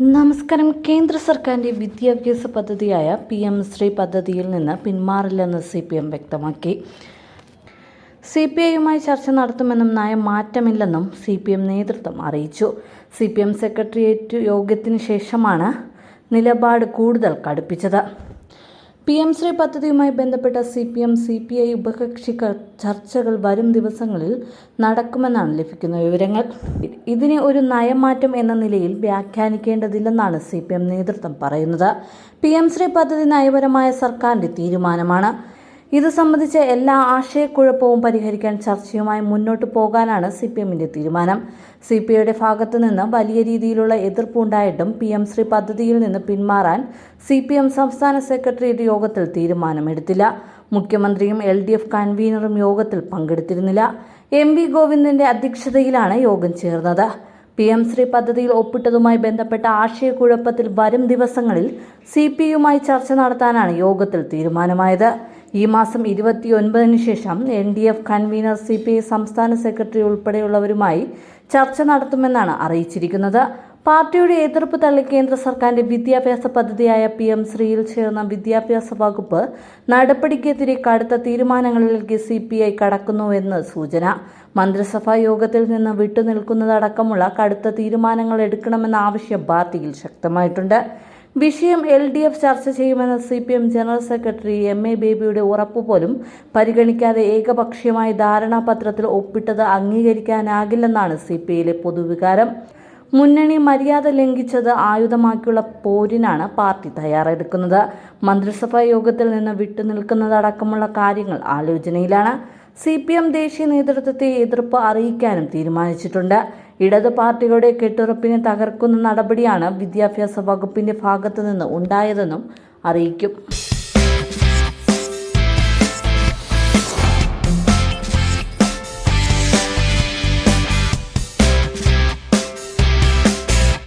നമസ്കാരം. കേന്ദ്ര സർക്കാരിന്റെ വിദ്യാഭ്യാസ പദ്ധതിയായ പി എം ശ്രീ പദ്ധതിയിൽ നിന്ന് പിന്മാറില്ലെന്ന് സി പി എം വ്യക്തമാക്കി. സി പി ഐയുമായി ചർച്ച നടത്തുമെന്നും നയം മാറ്റമില്ലെന്നും സി പി എം നേതൃത്വം അറിയിച്ചു. സി പി എം സെക്രട്ടേറിയറ്റ് യോഗത്തിന് ശേഷമാണ് നിലപാട് കൂടുതൽ കടുപ്പിച്ചത്. പി എം ശ്രീ പദ്ധതിയുമായി ബന്ധപ്പെട്ട C P M C P I ഉപകക്ഷി ചർച്ചകൾ വരും ദിവസങ്ങളിൽ നടക്കുമെന്നാണ് ലഭിക്കുന്ന വിവരങ്ങൾ. ഇതിനെ ഒരു നയമാറ്റം എന്ന നിലയിൽ വ്യാഖ്യാനിക്കേണ്ടതില്ലെന്നാണ് സി പി എം നേതൃത്വം പറയുന്നത്. പി എം ശ്രീ പദ്ധതി നയപരമായ സർക്കാരിന്റെ തീരുമാനമാണ്. ഇത് സംബന്ധിച്ച എല്ലാ ആശയക്കുഴപ്പവും പരിഹരിക്കാൻ ചർച്ചയുമായി മുന്നോട്ട് പോകാനാണ് സി പി എമ്മിന്റെ തീരുമാനം. സി പി ഐയുടെ ഭാഗത്തു നിന്ന് വലിയ രീതിയിലുള്ള എതിർപ്പുണ്ടായിട്ടും പി എം ശ്രീ പദ്ധതിയിൽ നിന്ന് പിന്മാറാൻ സി പി എം സംസ്ഥാന സെക്രട്ടേറിയറ്റ് യോഗത്തിൽ തീരുമാനമെടുത്തില്ല. മുഖ്യമന്ത്രിയും എൽ ഡി എഫ് കൺവീനറും യോഗത്തിൽ പങ്കെടുത്തിരുന്നില്ല. എം വി ഗോവിന്ദന്റെ അധ്യക്ഷതയിലാണ് യോഗം ചേർന്നത്. പി എം ശ്രീ പദ്ധതിയിൽ ഒപ്പിട്ടതുമായി ബന്ധപ്പെട്ട ആശയക്കുഴപ്പത്തിൽ വരും ദിവസങ്ങളിൽ സി പി യുമായി ചർച്ച നടത്താനാണ് യോഗത്തിൽ തീരുമാനമായത്. ഈ മാസം ഇരുപത്തിയൊൻപതിന് ശേഷം N D F convener C P I സംസ്ഥാന സെക്രട്ടറി ഉൾപ്പെടെയുള്ളവരുമായി ചർച്ച നടത്തുമെന്നാണ് അറിയിച്ചിരിക്കുന്നത്. പാർട്ടിയുടെ എതിർപ്പ് തള്ളി കേന്ദ്ര സർക്കാരിന്റെ വിദ്യാഭ്യാസ പദ്ധതിയായ പി എം ശ്രീയിൽ ചേർന്ന വിദ്യാഭ്യാസ വകുപ്പ് നടപടിക്കെതിരെ കടുത്ത തീരുമാനങ്ങളിലേക്ക് സി പി ഐ കടക്കുന്നുവെന്ന് സൂചന. മന്ത്രിസഭാ യോഗത്തിൽ നിന്ന് വിട്ടുനിൽക്കുന്നതടക്കമുള്ള കടുത്ത തീരുമാനങ്ങൾ എടുക്കണമെന്ന ആവശ്യം പാർട്ടിയിൽ ശക്തമായിട്ടുണ്ട്. വിഷയം എൽ ഡി എഫ് ചർച്ച ചെയ്യുമെന്ന C P M general secretary M A ബേബിയുടെ ഉറപ്പ് പോലും പരിഗണിക്കാതെ ഏകപക്ഷീയമായി ധാരണാപത്രത്തിൽ ഒപ്പിട്ടത് അംഗീകരിക്കാനാകില്ലെന്നാണ് സി പി ഐയിലെ പൊതുവികാരം. മുന്നണി മര്യാദ ലംഘിച്ചത് ആയുധമാക്കിയുള്ള പോരിനാണ് പാർട്ടി തയ്യാറെടുക്കുന്നത്. മന്ത്രിസഭാ യോഗത്തിൽ നിന്ന് വിട്ടുനിൽക്കുന്നതടക്കമുള്ള കാര്യങ്ങൾ ആലോചനയിലാണ്. സി പി എം ദേശീയ നേതൃത്വത്തെ എതിർപ്പ് അറിയിക്കാനും തീരുമാനിച്ചിട്ടുണ്ട്. ഇടത് പാർട്ടികളുടെ കെട്ടുറപ്പിനെ തകർക്കുന്ന നടപടിയാണ് വിദ്യാഭ്യാസ വകുപ്പിന്റെ ഭാഗത്തു നിന്ന് ഉണ്ടായതെന്നും അറിയിക്കും.